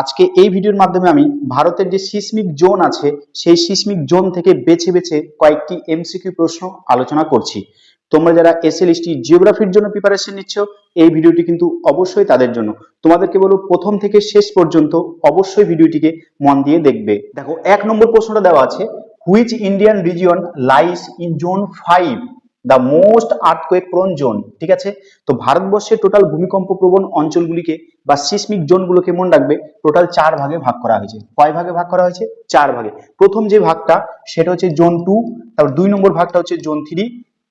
আজকে এই ভিডিওর মাধ্যমে আমি ভারতের যে সিসমিক জোন আছে, সেই সিসমিক জোন থেকে বেছে বেছে কয়েকটি এমসিকিউ প্রশ্ন আলোচনা করছি। তোমরা যারা এসএলএসটি জিওগ্রাফির জন্য প্রিপারেশন নিচ্ছ, এই ভিডিওটি কিন্তু অবশ্যই তাদের জন্য। তোমাদেরকে বলব, প্রথম থেকে শেষ পর্যন্ত অবশ্যই ভিডিওটিকে মন দিয়ে দেখবে। দেখো, এক নম্বর প্রশ্নটা দেওয়া আছে which Indian region lies in zone five the most earthquake prone zone ঠিক আছে? তো ভারতবর্ষের টোটাল ভূমিকম্প প্রবণ অঞ্চলগুলিকে বা সিসমিক জোনগুলোকে মনে রাখবে টোটাল চার ভাগে ভাগ করা হয়েছে। কয় ভাগে ভাগ করা হয়েছে? চার ভাগে। প্রথম যে ভাগটা, সেটা হচ্ছে জোন টু তারপর দুই নম্বর ভাগটা হচ্ছে জোন থ্রি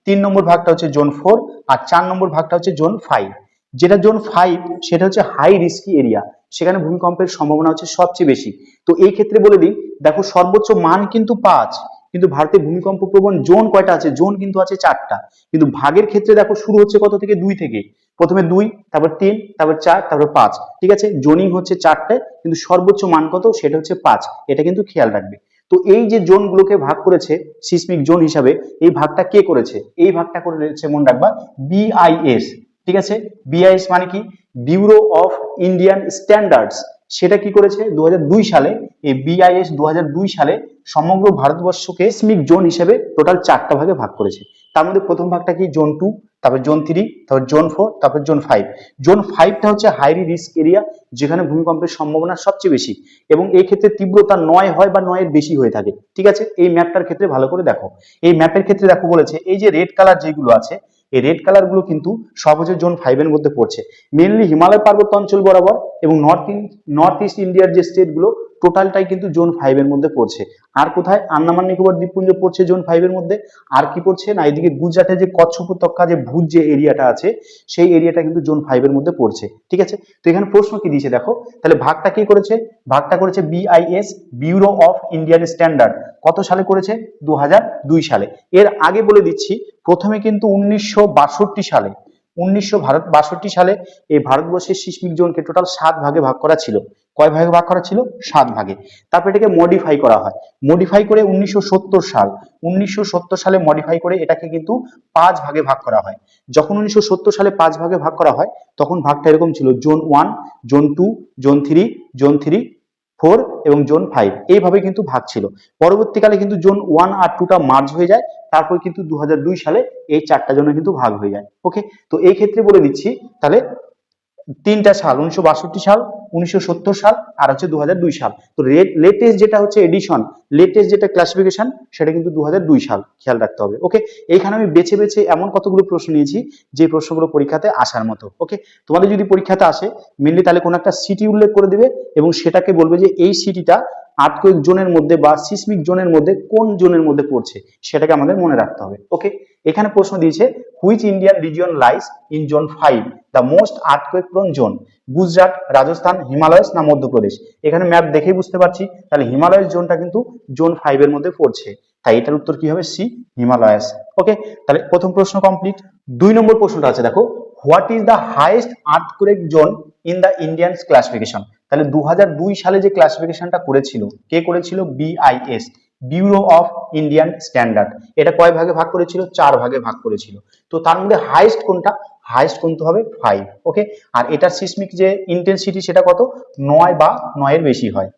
তিন নম্বর ভাগটা হচ্ছে জোন ফোর আর চার নম্বর ভাগটা হচ্ছে জোন ফাইভ যেটা জোন ফাইভ সেটা হচ্ছে হাই রিস্কি এরিয়া সেখানে ভূমিকম্পের সম্ভাবনা হচ্ছে সবচেয়ে বেশি। তো এই ক্ষেত্রে বলে দিই, দেখো সর্বোচ্চ মান কিন্তু পাঁচ। কিন্তু ভারতে ভূমিকম্প প্রবণ জোন কয়টা আছে? জোন কিন্তু আছে চারটা। কিন্তু ভাগের ক্ষেত্রে দেখো শুরু হচ্ছে কত থেকে? দুই থেকে। প্রথমে দুই, তারপর তিন, তারপর চার, তারপর পাঁচ। ঠিক আছে? জোনিং হচ্ছে চারটে, কিন্তু সর্বোচ্চ মান কত? সেটা হচ্ছে পাঁচ। এটা কিন্তু খেয়াল রাখবে। তো এই যে জোনগুলোকে ভাগ করেছে সিসমিক জোন হিসাবে, এই ভাগটা কে করেছে? এই ভাগটা করেছে মনে রাখবা, বিআইএস। ঠিক আছে? বিআইএস মানে কি? ব্যুরো অফ ইন্ডিয়ান স্ট্যান্ডার্ডস সেটা কি করেছে? দুই হাজার দুই সালে, এই বিআইএস দু হাজার দুই সালে সমগ্র ভারতবর্ষকে সিসমিক জোন হিসেবে টোটাল চারটা ভাগে ভাগ করেছে। তার মধ্যে প্রথম ভাগটা কি? জোন টু তারপর জোন থ্রি তারপর জোন ফোর তারপর জোন ফাইভ জোন ফাইভটা হচ্ছে হাইরি রিস্ক এরিয়া যেখানে ভূমিকম্পের সম্ভাবনা সবচেয়ে বেশি। এবং এই ক্ষেত্রে তীব্রতা নয় হয় বা নয়ের বেশি হয়ে থাকে। ঠিক আছে? এই ম্যাপটার ক্ষেত্রে ভালো করে দেখো। এই ম্যাপের ক্ষেত্রে দেখো বলেছে, এই যে রেড কালার যেগুলো আছে এই রেড কালারগুলো কিন্তু সবুজ জোন ফাইভের মধ্যে পড়ছে। মেনলি হিমালয় পার্বত্য অঞ্চল বরাবর এবং নর্থ নর্থ ইস্ট ইন্ডিয়ার যে স্টেটগুলো টোটালটাই কিন্তু জোন ফাইভের মধ্যে পড়ছে। আর কোথায়? আন্দামান নিকোবর দ্বীপপুঞ্জ পড়ছে জোন ফাইভ এর মধ্যে। আর কি পড়ছে? না, এদিকে গুজরাটের যে কচ্ছ উপত্যকা যে ভুজ যে এরিয়াটা আছে, সেই এরিয়াটা কিন্তু জোন ফাইভ এর মধ্যে পড়ছে। ঠিক আছে? তো এখানে প্রশ্ন কি দিয়েছে দেখো? তাহলে ভাগটা কি করেছে? ভাগটা করেছে BIS bureau of Indian standard কত সালে করেছে? দু হাজার দুই সালে। এর আগে বলে দিচ্ছি, প্রথমে কিন্তু উনিশশো বাষট্টি সালে। উনিশশো ভারত বাষট্টি সালে এই ভারতবর্ষের সিসমিক জোনকে টোটাল সাত ভাগে ভাগ করা ছিল। কয় ভাগে ভাগ করা ছিল? সাত ভাগে। তারপর এটাকে মডিফাই করা হয়। মডিফাই করে উনিশশো সত্তর সাল, উনিশশো সত্তর সালে মডিফাই করে এটাকে কিন্তু পাঁচ ভাগে ভাগ করা হয়। যখন উনিশশো সত্তর সালে পাঁচ ভাগে ভাগ করা হয়, তখন ভাগটা এরকম ছিল। Zone one zone two zone three zone three four এবং জোন ফাইভ। এইভাবে কিন্তু ভাগ ছিল। পরবর্তীকালে কিন্তু জোন ওয়ান আর টুটা মার্জ হয়ে যায়। তারপর কিন্তু দু হাজার দুই সালে এই চারটা জোনে কিন্তু ভাগ হয়ে যায়। ওকে তো এই ক্ষেত্রে বলে দিচ্ছি, তাহলে তিনটা সাল, উনিশশো বাষট্টি সাল, উনিশশো সাল আর হচ্ছে দু সাল। তো লেটেস্ট যেটা হচ্ছে এডিশন লেটেস্ট যেটা ক্লাসিফিকেশন সেটা কিন্তু দু হাজার দুই সাল। খেয়াল রাখতে হবে ওকে এইখানে আমি বেছে বেছে এমন কতগুলো প্রশ্ন নিয়েছি যে প্রশ্নগুলো পরীক্ষাতে আসার মতো ওকে তোমাদের যদি পরীক্ষাতে আসে মেনলি তাহলে কোনো একটা সিটি উল্লেখ করে দিবে এবং সেটাকে বলবে যে এই সিটিটা আর্থকোয়েক জোনের মধ্যে বা সিসমিক জোনের মধ্যে কোন জোনের মধ্যে পড়ছে সেটাকে আমাদের মনে রাখতে হবে। ওকে? এখানে প্রশ্ন দিয়েছে which Indian region lies in zone five the most earthquake prone zone Gujarat, Rajasthan, Himalayas না মধ্যপ্রদেশ? এখানে ম্যাপ দেখেই বুঝতে পারছি, তাহলে হিমালয়স জোনটা কিন্তু জোন ফাইভ এর মধ্যে পড়ছে। তাই এটার উত্তর কি হবে? সি হিমালয়াস। ওকে? তাহলে প্রথম প্রশ্ন কমপ্লিট দুই নম্বর প্রশ্নটা আছে, দেখো what is the highest earthquake zone in the Indian classification তাহলে দু হাজার দুই সালে যে ক্লাসিফিকেশনটা করেছিল, কে করেছিল? BIS bureau of Indian standard এটা কয় ভাগে ভাগ করেছিল? চার ভাগে ভাগ করেছিল। তো তার মধ্যে হাইস্ট কোনটা? হাইস্ট কোনটা হবে? ফাইভ ওকে আর এটার সিসমিক যে ইন্টেন্সিটি সেটা কত? নয় বা নয়ের বেশি হয়।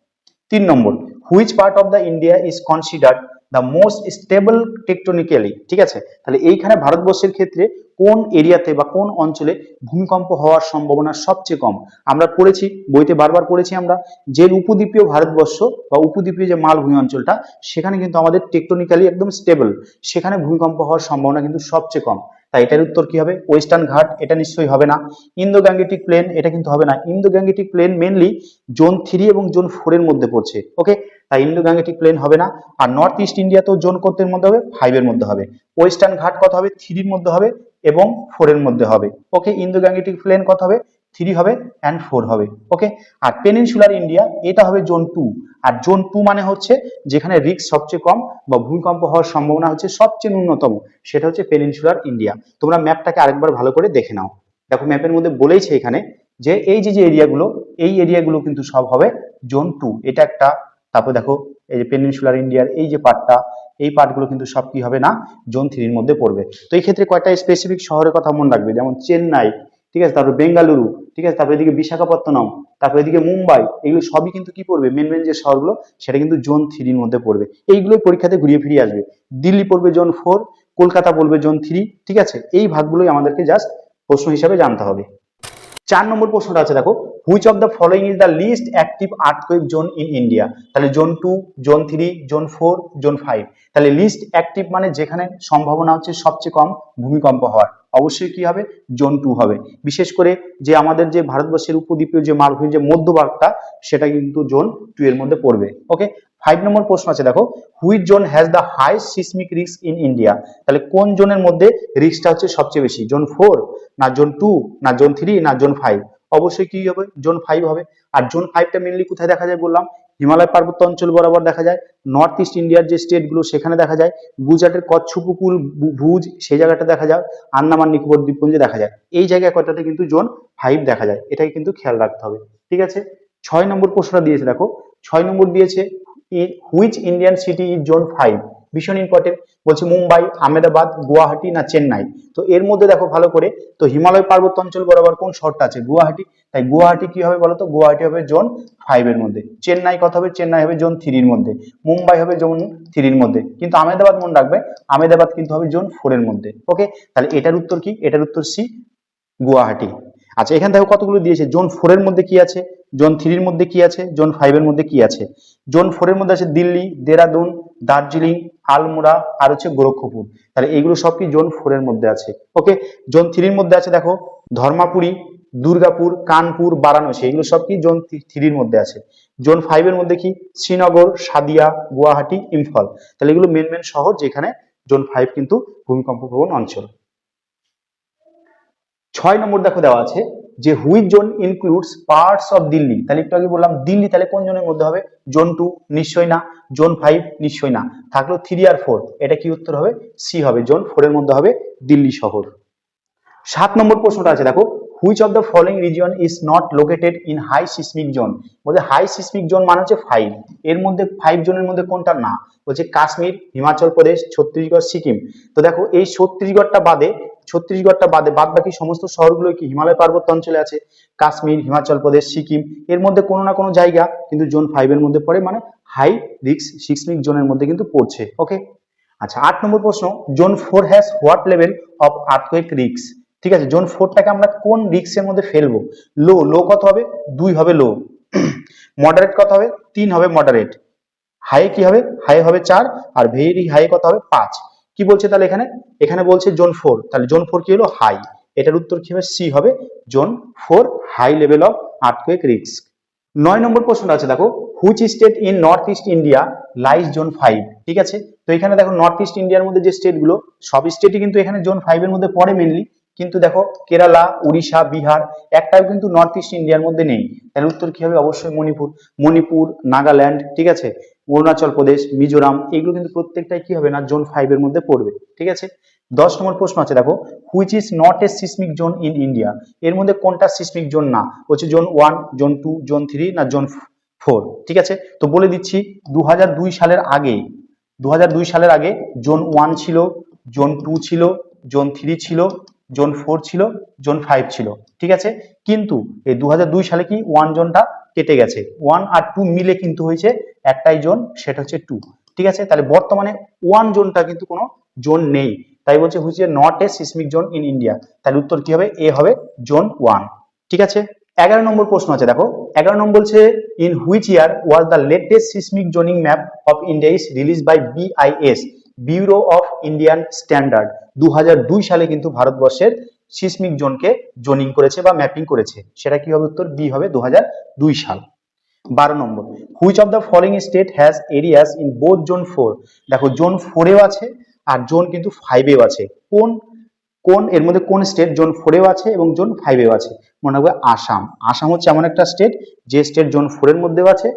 তিন নম্বর which part of the India is considered the most stable tectonically ঠিক আছে? তাহলে এইখানে ভারতবর্ষের ক্ষেত্রে কোন এরিয়াতে বা কোন অঞ্চলে ভূমিকম্প হওয়ার সম্ভাবনা সবচেয়ে কম? আমরা পড়েছি, বইতে বারবার পড়েছি আমরা, যে উপদ্বীপীয় ভারতবর্ষ বা উপদ্বীপীয় যে মালভূমি অঞ্চলটা, সেখানে কিন্তু আমাদের টেকটনিক্যালি একদম স্টেবল সেখানে ভূমিকম্প হওয়ার সম্ভাবনা কিন্তু সবচেয়ে কম। তাই এটার উত্তর কি হবে? ওয়েস্টার্ন ঘাট এটা নিশ্চয়ই হবে না। ইন্দো গ্যাঙ্গেটিক প্লেন এটা কিন্তু হবে না। Indo Gangetic plain mainly zone three এবং জোন ফোর এর মধ্যে পড়ছে ওকে তাই ইন্দো গ্যাঙ্গেটিক প্লেন হবে না। আর নর্থ ইস্ট ইন্ডিয়াতেও জোন কতের মধ্যে হবে ফাইভ এর মধ্যে হবে। ওয়েস্টার্ন ঘাট কত হবে? থ্রির মধ্যে হবে এবং ফোর এর মধ্যে হবে ওকে ইন্দো গ্যাঙ্গেটিক প্লেন কত হবে? থ্রি হবে অ্যান্ড ফোর হবে ওকে আর পেনিনসুলার ইন্ডিয়া এটা হবে জোন টু আর জোন টু মানে হচ্ছে যেখানে রিস্ক সবচেয়ে কম বা ভূমিকম্প হওয়ার সম্ভাবনা হচ্ছে সবচেয়ে ন্যূনতম, সেটা হচ্ছে পেনিনসুলার ইন্ডিয়া তোমরা ম্যাপটাকে আরেকবার ভালো করে দেখে নাও। দেখো ম্যাপের মধ্যে বলেইছে এখানে যে এই যে যে এরিয়াগুলো এই এরিয়াগুলো কিন্তু সব হবে জোন টু এটা একটা, তারপর দেখো এই যে পেনিনসুলার ইন্ডিয়ার এই যে পার্টটা, এই পার্টগুলো কিন্তু সব কি হবে না জোন থ্রির মধ্যে পড়বে। তো এই ক্ষেত্রে কয়টা স্পেসিফিক শহরের কথা মনে রাখবে? যেমন চেন্নাই ঠিক আছে? তারপরে বেঙ্গালুরু, ঠিক আছে? তারপরে এদিকে বিশাখাপত্তনম, তারপরে এদিকে মুম্বাই, এগুলো সবই কিন্তু কি পড়বে? মেন মেন যে শহরগুলো, সেটা কিন্তু জোন থ্রির মধ্যে পড়বে। এইগুলোই পরীক্ষাতে ঘুরিয়ে ফিরিয়ে আসবে। দিল্লি পড়বে জোন ফোর কলকাতা পড়বে জোন থ্রি ঠিক আছে? এই ভাগগুলোই আমাদেরকে জাস্ট প্রশ্ন হিসাবে জানতে হবে। চার নম্বর প্রশ্নটা আছে, দেখো। Which of the following is the least active earthquake zone in India তাহলে zone two zone three zone four zone five তাহলে লিস্ট অ্যাক্টিভ মানে যেখানে সম্ভাবনা হচ্ছে সবচেয়ে কম ভূমিকম্প হওয়ার। অবশ্যই কি হবে? জোন টু হবে। বিশেষ করে যে আমাদের যে ভারতবর্ষের উপদ্বীপীয় যে মালভূমির যে মধ্যভাগটা, সেটা কিন্তু জোন টু এর মধ্যে পড়বে। ওকে ফাইভ নম্বর প্রশ্ন আছে, দেখো। Which zone has the high seismic risk in India তাহলে কোন জোনের মধ্যে রিস্কটা হচ্ছে সবচেয়ে বেশি? জোন ফোর না জোন টু না জোন থ্রি না জোন ফাইভ অবশ্যই কি হবে? জোন ফাইভ হবে। আর জোন ফাইভটা মেনলি কোথায় দেখা যায় বললাম? হিমালয় পার্বত্য অঞ্চল বরাবর দেখা যায় নর্থ ইস্ট ইন্ডিয়ার যে স্টেটগুলো সেখানে দেখা যায়, গুজরাটের কচ্ছ উপকূল ভুজ সেই জায়গাটা দেখা যায়, আন্দামান নিকোবর দ্বীপপুঞ্জে দেখা যায়। এই জায়গায় কয়টাতে কিন্তু জোন ফাইভ দেখা যায় এটাই কিন্তু খেয়াল রাখতে হবে। ঠিক আছে? ছয় নম্বর প্রশ্নটা দিয়েছে, দেখো। ছয় নম্বর দিয়েছে which Indian city is zone five ভীষণ ইম্পর্টেন্ট বলছে মুম্বাই, আহমেদাবাদ, গুয়াহাটি না চেন্নাই। তো এর মধ্যে দেখো ভালো করে, তো হিমালয় পার্বত্য অঞ্চল বরাবর কোন শহরটা আছে? গুয়াহাটি। তাই গুয়াহাটি কি হবে বলতো? গুয়াহাটি হবে জোন ফাইভ এর মধ্যে। চেন্নাই কত হবে? চেন্নাই হবে জোন থ্রির মধ্যে। মুম্বাই হবে জোন থ্রির মধ্যে। কিন্তু আহমেদাবাদ মনে রাখবে, আহমেদাবাদ কিন্তু হবে জোন ফোর এর মধ্যে। ওকে তাহলে এটার উত্তর কি? এটার উত্তর সি গুয়াহাটি। আচ্ছা এখান থেকে কতগুলো দিয়েছে? জোন ফোর এর মধ্যে কি আছে? জোন থ্রির মধ্যে কি আছে? জোন ফাইভ এর মধ্যে কি আছে? জোন ফোর এর মধ্যে আছে দিল্লি, দেরাদুন দার্জিলিং, আলমোড়া আর হচ্ছে গোরক্ষপুর। তাহলে এইগুলো সব কি জোন ফোর এর মধ্যে আছে? ওকে জোন থ্রির মধ্যে আছে দেখো, ধর্মাপুরী, দুর্গাপুর, কানপুর, বারাণসী এগুলো সব কি জোন থ্রির মধ্যে আছে। জোন ফাইভ এর মধ্যে কি? শ্রীনগর, সাদিয়া, গুয়াহাটি, ইম্ফল। তাহলে এগুলো মেন মেন শহর যেখানে জোন ফাইভ কিন্তু ভূমিকম্প প্রবণ অঞ্চল। ছয় নম্বর দেখো দেওয়া আছে যে which zone includes parts of Delhi তাহলে একটু আগে বললাম দিল্লি তাহলে কোন জোনের মধ্যে হবে? জোন টু নিশ্চয়ই না। জোন ফাইভ নিশ্চয়ই না। থাকল থ্রি আর ফোর এটা কি উত্তর হবে? সি হবে। জোন ফোরের মধ্যে হবে দিল্লি শহর। সাত নম্বর প্রশ্নটা আছে, দেখো। Which of the following region is not located in high seismic zone বলছে হাই সিসমিক জোন মানে হচ্ছে ফাইভ এর মধ্যে ফাইভ জোনের মধ্যে কোনটা? না। বলছে কাশ্মীর, হিমাচল প্রদেশ, ছত্তিশগড়, সিকিম। তো দেখো, এই ছত্তিশগড়টা বাদে ছত্তিশগড়টা বাদে বাদ বাকি সমস্ত শহরগুলো কি হিমালয় পার্বত্য অঞ্চলে আছে? কাশ্মীর, হিমাচল প্রদেশ, সিকিম। এর মধ্যে কোনো না কোনো জায়গা কিন্তু জোন ফাইভ এর মধ্যে পড়ে মানে হাই রিক্স সিসমিক জোনের মধ্যে কিন্তু পড়ছে ওকে আচ্ছা আট নম্বর প্রশ্ন, zone four has what level of earthquake রিক্স ঠিক আছে, জোন ফোরটাকে আমরা কোন রিক্সের মধ্যে ফেলব? লো লো কত হবে? দুই হবে লো মডারেট কত হবে? তিন হবে মডারেট হাই কি হবে? হাই হবে চার, আর ভেরি হাই কত হবে? পাঁচ। কি বলছে তাহলে এখানে? এখানে বলছে জোন ফোর তাহলে জোন ফোর কি হলো? হাই এটার উত্তর কি হবে? সি হবে। Zone four high level of earthquake risk নয় নম্বর প্রশ্নটা আছে, দেখো which state in north east India lies zone five ঠিক আছে? তো এখানে দেখো নর্থ ইস্ট ইন্ডিয়ার মধ্যে যে স্টেটগুলো সব স্টেটই কিন্তু এখানে জোন ফাইভ এর মধ্যে পড়ে মেনলি কিন্তু দেখো, কেরালা, উড়িষ্যা, বিহার, একটাও কিন্তু নর্থ ইস্ট ইন্ডিয়ার মধ্যে নেই। তাহলে উত্তর কি হবে? অবশ্যই মণিপুর। মণিপুর, নাগাল্যান্ড, ঠিক আছে? অরুণাচল প্রদেশ, মিজোরাম, এগুলো কিন্তু প্রত্যেকটাই কি হবে না, জোন ফাইভের মধ্যে পড়বে, ঠিক আছে? দশ নম্বর প্রশ্ন আছে, দেখো which is not a seismic zone in India এর মধ্যে কোনটা সিসমিক জোন না? হচ্ছে zone one zone two zone three না জোন ফোর ঠিক আছে? তো বলে দিচ্ছি দু হাজার দুই সালের আগে দু হাজার দুই সালের আগে জোন ওয়ান ছিল, জোন টু ছিল, জোন থ্রি ছিল, জোন ফোর ছিল, জোন ফাইভ ছিল, ঠিক আছে? কিন্তু এই দু হাজার দুই সালে কি ওয়ান জোনটা কেটে গেছে। ওয়ান আর টু মিলে কিন্তু হয়েছে একটাই জোন, সেটা হচ্ছে টু ঠিক আছে? তাহলে বর্তমানে ওয়ান জোনটা কিন্তু কোনো জোন নেই। তাই বলছে which not a seismic zone in India তাহলে উত্তর কি হবে? এ হবে জোন ওয়ান ঠিক আছে? এগারো নম্বর প্রশ্ন আছে, দেখো। এগারো নম্বর বলছে in which year was the latest seismic zoning map of India is release by BIS bureau of Indian standard দু হাজার দুই সালে কিন্তু ভারতবর্ষের সিসমিক জোনকে জোনিং করেছে বা ম্যাপিং করেছে। সেটা কি হবে উত্তর? বি হবে দুহাজার দুই সাল। বারো নম্বর, which of the following state has areas in both zone four? দেখো, জোন ফোরেও আছে আর জোন কিন্তু ফাইভেও আছে। কোন কোন, এর মধ্যে কোন স্টেট জোন ফোরেও আছে এবং জোন ফাইভেও আছে? মনে রাখবে আসাম। আসাম হচ্ছে এমন একটা স্টেট যে স্টেট জোন ফোরের মধ্যেও আছে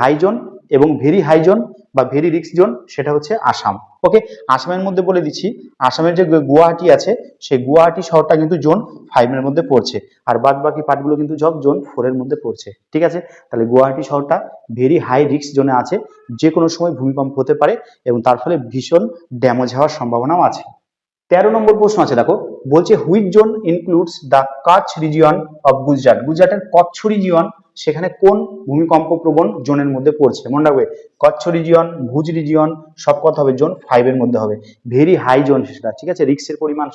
হাই জোন এবং ভেরি হাই জোন বা ভেরি রিক্স জোন সেটা হচ্ছে আসাম। ওকে আসামের মধ্যে বলে দিচ্ছি, আসামের যে গুয়াহাটি আছে, সেই গুয়াহাটি শহরটা কিন্তু জোন ফাইভের মধ্যে পড়ছে। আর বাদ বাকি পার্টগুলো কিন্তু সব জোন ফোরের মধ্যে পড়ছে। ঠিক আছে? তাহলে গুয়াহাটি শহরটা ভেরি হাই রিক্স জোনে আছে যে কোনো সময় ভূমিকম্প হতে পারে এবং তার ফলে ভীষণ ড্যামেজ হওয়ার সম্ভাবনাও আছে। তেরো নম্বর প্রশ্ন আছে, দেখো, বলছে which zone includes the Kutch region of Gujarat গুজরাটের কচ্ছ রিজিয়ন সেখানে কোন ভূমিকম্প প্রবণ জোনের মধ্যে পড়ছে? মনে রাখবে কচ্ছ রিজিয়ন ভুজ রিজিয়ন সব কথা হবে? জোন ফাইভ এর মধ্যে হবে। ভেরি হাই জোন সেটা, ঠিক আছে? রিক্সের পরিমাণ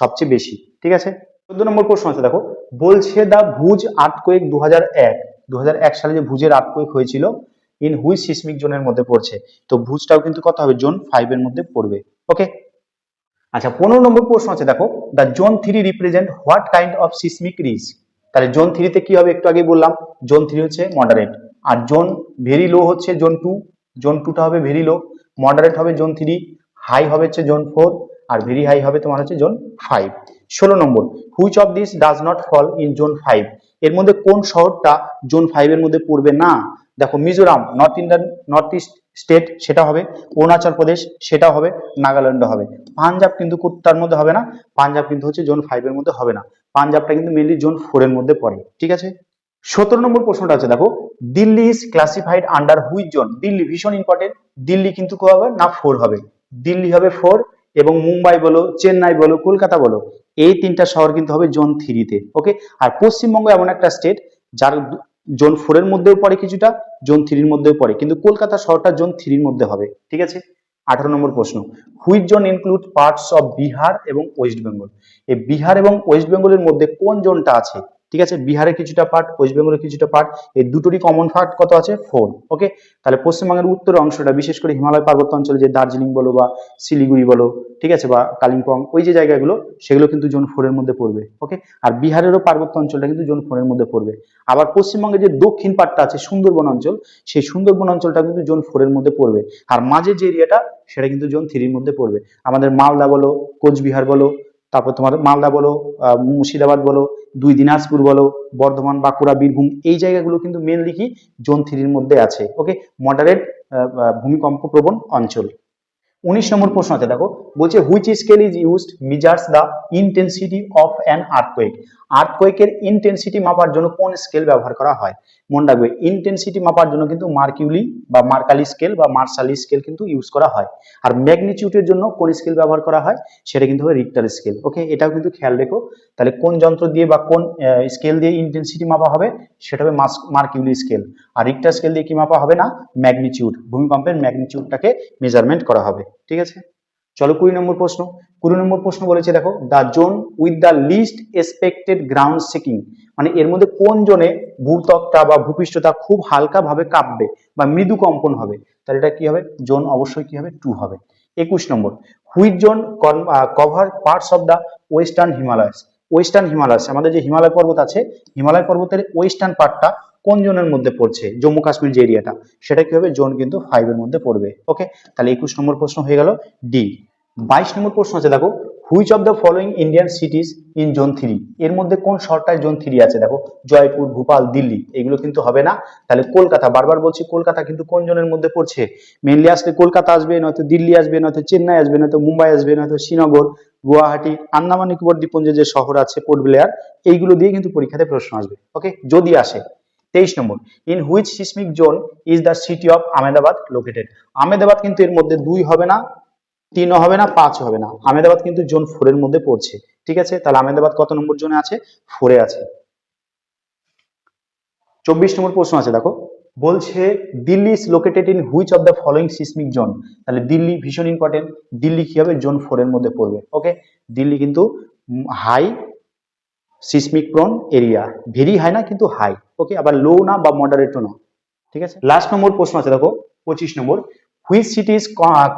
সবচেয়ে বেশি, ঠিক আছে? চোদ্দ নম্বর প্রশ্ন আছে, দেখো। বলছে দা ভুজ আর্টকোয়েক দু হাজার এক দু সালে যে ভুজের আর্টকোয়েক হয়েছিল ইন হুইচ সিসমিক জোনের মধ্যে পড়ছে? তো ভুজটাও কিন্তু কত হবে? জোন ফাইভ এর মধ্যে পড়বে ওকে আচ্ছা পনেরো নম্বর প্রশ্ন আছে, দেখো। The zone three represent what kind of seismic risk তাহলে জোন থ্রিতে কি হবে? একটু আগে বললাম জোন থ্রি হচ্ছে মডারেট আর জোন ভেরি লো হচ্ছে জোন টু জোন টুটা হবে ভেরি লো মডারেট হবে জোন থ্রি হাই হবে হচ্ছে জোন ফোর আর ভেরি হাই হবে তোমার হচ্ছে জোন ফাইভ ষোলো নম্বর which of this does not fall in zone five এর মধ্যে কোন শহরটা জোন ফাইভ এর মধ্যে পড়বে না? দেখো, Mizoram north Indian north east state সেটা হবে, অরুণাচল প্রদেশ সেটা হবে নাগাল্যান্ড হবে। পাঞ্জাব কিন্তু তার মধ্যে হবে না, পাঞ্জাব কিন্তু হচ্ছে জোন ফাইভ এর মধ্যে হবে না। পাঞ্জাবটা কিন্তু মেনলি জোন ফোর এর মধ্যে পড়ে, ঠিক আছে? সতেরো নম্বর প্রশ্নটা আছে, দেখো, Delhi is classified under which zone Delhi ভীষণ ইম্পর্টেন্ট দিল্লি কিন্তু কি হবে না ফোর হবে? দিল্লি হবে ফোর এবং মুম্বাই বলো, চেন্নাই বলো, কলকাতা বলো, এই তিনটা শহর কিন্তু হবে জোন থ্রিতে ওকে আর পশ্চিমবঙ্গ এমন একটা স্টেট যার জোন ফোর এর মধ্যেও পড়ে কিছুটা, জোন থ্রির মধ্যেও পড়ে, কিন্তু কলকাতা শহরটা জোন থ্রির মধ্যে হবে, ঠিক আছে? আঠারো নম্বর প্রশ্ন which zone include parts of Bihar এবং ওয়েস্ট বেঙ্গল এই বিহার এবং ওয়েস্ট বেঙ্গলের মধ্যে কোন জোনটা আছে? ঠিক আছে? বিহারের কিছুটা পার্ট ওয়েস্ট বেঙ্গলের কিছুটা পার্ট এই দুটোরই কমন পার্ট কত আছে? ফোর ওকে তাহলে পশ্চিমবঙ্গের উত্তর অংশটা, বিশেষ করে হিমালয় পার্বত্য অঞ্চলে যে দার্জিলিং বলো বা শিলিগুড়ি বলো, ঠিক আছে? বা কালিম্পং, ওই যে জায়গাগুলো, সেগুলো কিন্তু জোন ফোরের মধ্যে পড়বে ওকে আর বিহারেরও পার্বত্য অঞ্চলটা কিন্তু জোন ফোরের মধ্যে পড়বে। আবার পশ্চিমবঙ্গের যে দক্ষিণ পার্টটা আছে, সুন্দরবন অঞ্চল, সেই সুন্দরবন অঞ্চলটা কিন্তু জোন ফোরের মধ্যে পড়বে। আর মাঝের যে এরিয়াটা সেটা কিন্তু জোন থ্রির মধ্যে পড়বে। আমাদের মালদা বলো, কোচবিহার বলো তারপর তোমার মালদা বলো মুর্শিদাবাদ বলো, দুই দিনাজপুর বলো, বর্ধমান, বাঁকুড়া, বীরভূম, এই জায়গাগুলো কিন্তু মেনলি কি, জোন থ্রির মধ্যে আছে ওকে মডারেট ভূমিকম্প প্রবণ অঞ্চল। উনিশ নম্বর প্রশ্ন আছে, দেখো, বলছে which scale is used measures the intensity of an earthquake আর্থকোয়েকের intensity মাপার জন্য কোন স্কেল ব্যবহার করা হয়? মনে রাখবে ইন্টেন্সিটি মাপার জন্য কিন্তু মার্কিউলি বা মার্কালি স্কেল বা মার্শালি স্কেল কিন্তু ইউজ করা হয়। আর ম্যাগনিটিউডের জন্য কোন স্কেল ব্যবহার করা হয়? সেটা কিন্তু হবে রিক্টার স্কেল ওকে এটাও কিন্তু খেয়াল রেখো। তাহলে কোন যন্ত্র দিয়ে বা কোন স্কেল দিয়ে ইন্টেন্সিটি মাপা হবে? সেটা হবে মার্কিউলি স্কেল আর রিক্টার স্কেল দিয়ে কি মাপা হবে না? ম্যাগনিটিউড ভূমিকম্পের ম্যাগনিটিউডটাকে মেজারমেন্ট করা হবে। ঠিক আছে? চলো কুড়ি নম্বর প্রশ্ন। কুড়ি নম্বর প্রশ্ন বলেছে, দেখো the zone with the least expected ground shaking মানে এর মধ্যে কোন জোনে ভূত্বকটা বা ভূপৃষ্ঠটা খুব হালকা ভাবে কাঁপবে বা মৃদু কম্পন হবে? তাহলে এটা কি হবে? জোন অবশ্যই কি হবে? টু হবে। একুশ নম্বর which zone cover parts of the western Himalayas western Himalayas আমাদের যে হিমালয় পর্বত আছে, হিমালয় পর্বতের ওয়েস্টার্ন পার্টটা কোন জোনের মধ্যে পড়ছে? জম্মু কাশ্মীর যে এরিয়াটা সেটা কি হবে? জোন কিন্তু ফাইভের মধ্যে পড়বে ওকে তাহলে একুশ নম্বর প্রশ্ন হয়ে গেল ডি বাইশ নম্বর প্রশ্ন আছে, দেখো which of the following Indian cities in zone three এর মধ্যে কোন শহরটায় জোন থ্রি আছে, দেখো? জয়পুর, ভোপাল, দিল্লি, এগুলো কিন্তু হবে না। তাহলে কলকাতা, বারবার বলছি, কলকাতা কিন্তু কোন জোনের মধ্যে পড়ছে? মেনলি আসলে কলকাতা আসবে, নয়তো দিল্লি আসবে, নয়তো চেন্নাই আসবে, নয়তো মুম্বাই আসবে, নয়তো শ্রীনগর, গুয়াহাটি, আন্দামান নিকোবর দ্বীপপুঞ্জে যে শহর আছে পোর্ট ব্লেয়ার এইগুলো দিয়ে কিন্তু পরীক্ষাতে প্রশ্ন আসবে ওকে যদি আসে তেইশ নম্বর in which seismic zone is the city of Ahmedabad located Ahmedabad কিন্তু এর মধ্যে দুই হবে না তিনও হবে না, পাঁচ হবে না। আহমেদাবাদ কিন্তু জোন ফোরের মধ্যে পড়ছে। ঠিক আছে? তাহলে আহমেদাবাদ কত নম্বর জোনে আছে? ফোরে আছে। চব্বিশ নম্বর প্রশ্ন আছে, দেখো। বলছে, Delhi is located in which of the following seismic zone তাহলে দিল্লি ভীষণ ইম্পর্টেন্ট দিল্লি কি হবে? জোন ফোরের মধ্যে পড়বে। ওকে দিল্লি কিন্তু high seismic prone area very high না, কিন্তু হাই ওকে আবার লো না বা মডারেটও না। ঠিক আছে? লাস্ট নম্বর প্রশ্ন আছে, দেখো, পঁচিশ নম্বর। Which city is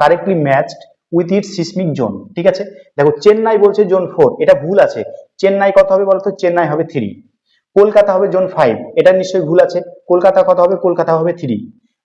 correctly matched with it seismic zone ঠিক আছে? দেখো, চেন্নাই বলছে জোন ফোর এটা ভুল আছে। চেন্নাই কত হবে বলতো? চেন্নাই হবে থ্রি কলকাতা হবে জোন ফাইভ এটা নিশ্চয়ই ভুল আছে। কলকাতা কত হবে? কলকাতা হবে থ্রি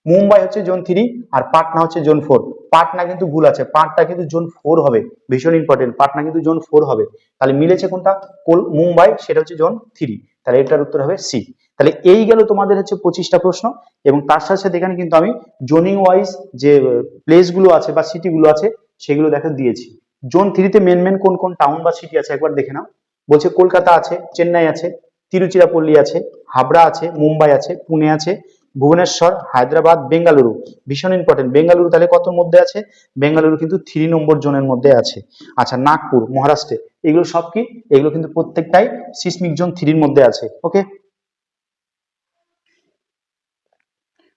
মুম্বাই হচ্ছে জোন থ্রি আর পাটনা হচ্ছে জোন ফোর। পাটনা কিন্তু ভুল আছে, পাটনা কিন্তু জোন ফোর হবে, ভীষণ ইম্পর্টেন্ট পাটনা কিন্তু জোন ফোর হবে। তাহলে মিলেছে কোনটা? কোল- মুম্বাই, সেটা হচ্ছে জোন থ্রি। তাহলে এটার উত্তর হবে সি। তাহলে এই গেল তোমাদের হচ্ছে পঁচিশটা প্রশ্ন এবং তার সাথে সাথে এখানে কিন্তু আমি জোনিং ওয়াইজ যে প্লেসগুলো আছে বা সিটি গুলো আছে, সেগুলো দেখা দিয়েছি। জোন থ্রিতে মেন মেন কোন কোন টাউন বা সিটি আছে একবার দেখে নাও। বলছে কলকাতা আছে, চেন্নাই আছে, তিরুচিরাপল্লী আছে, হাবড়া আছে, মুম্বাই আছে, পুনে আছে ভুবনেশ্বর, হায়দ্রাবাদ, বেঙ্গালুরু। ভীষণ ইম্পর্টেন্ট বেঙ্গালুরু তাহলে কত মধ্যে আছে? বেঙ্গালুরু কিন্তু থ্রি নম্বর জোনের মধ্যে আছে। আচ্ছা নাগপুর, মহারাষ্ট্রে, এগুলো সব কি? এগুলো কিন্তু প্রত্যেকটাই সিসমিক জোন থ্রির মধ্যে আছে ওকে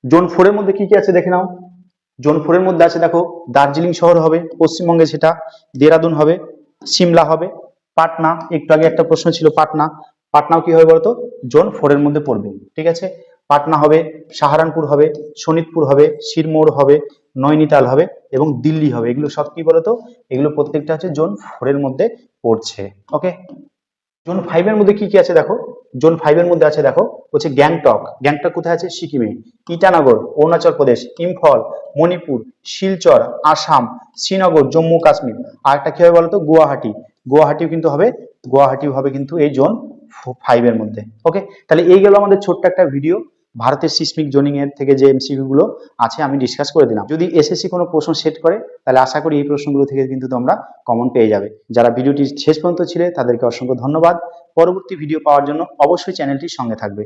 জোন ফোরের মধ্যে কি কি আছে দেখে নাও। জোন ফোরের মধ্যে আছে, দেখো, দার্জিলিং শহর হবে, পশ্চিমবঙ্গে সেটা, দেরাদুন হবে, সিমলা হবে, পাটনা, একটু আগে একটা প্রশ্ন ছিল পাটনা। পাটনাও কি হবে বলতো? জোন ফোরের মধ্যে পড়বে, ঠিক আছে? পাটনা হবে, সাহারানপুর হবে শোনিতপুর হবে, শিরমোড় হবে, নৈনিতাল হবে এবং দিল্লি হবে। এগুলো সব কি বলতো? এগুলো প্রত্যেকটা হচ্ছে জোন ফোরের মধ্যে পড়ছে। ওকে জোন ফাইভের মধ্যে কি কি আছে দেখো? জোন ফাইভের মধ্যে আছে দেখো, হচ্ছে গ্যাংটক। গ্যাংটক কোথায় আছে? সিকিমে। ইটানগর, অরুণাচল প্রদেশ, ইম্ফল, মণিপুর, শিলচর, আসাম, শ্রীনগর, জম্মু, কাশ্মীর। আর একটা কি হবে বলতো? গুয়াহাটি। গুয়াহাটিও কিন্তু হবে, গুয়াহাটিও হবে কিন্তু এই জোন ফাইভের মধ্যে। ওকে তাহলে এই গেল আমাদের ছোট্ট একটা ভিডিও ভারতের সিসমিক জোনিং এর থেকে যে এমসিকিউ গুলো আছে, আমি ডিসকাস করে দিলাম। যদি এসএসসি কোনো প্রশ্ন সেট করে, তাহলে আশা করি এই প্রশ্নগুলো থেকে কিন্তু তোমরা কমন পেয়ে যাবে। যারা ভিডিওটি শেষ পর্যন্ত ছিলে, তাদেরকে অসংখ্য ধন্যবাদ। পরবর্তী ভিডিও পাওয়ার জন্য অবশ্যই চ্যানেলটির সঙ্গে থাকবে।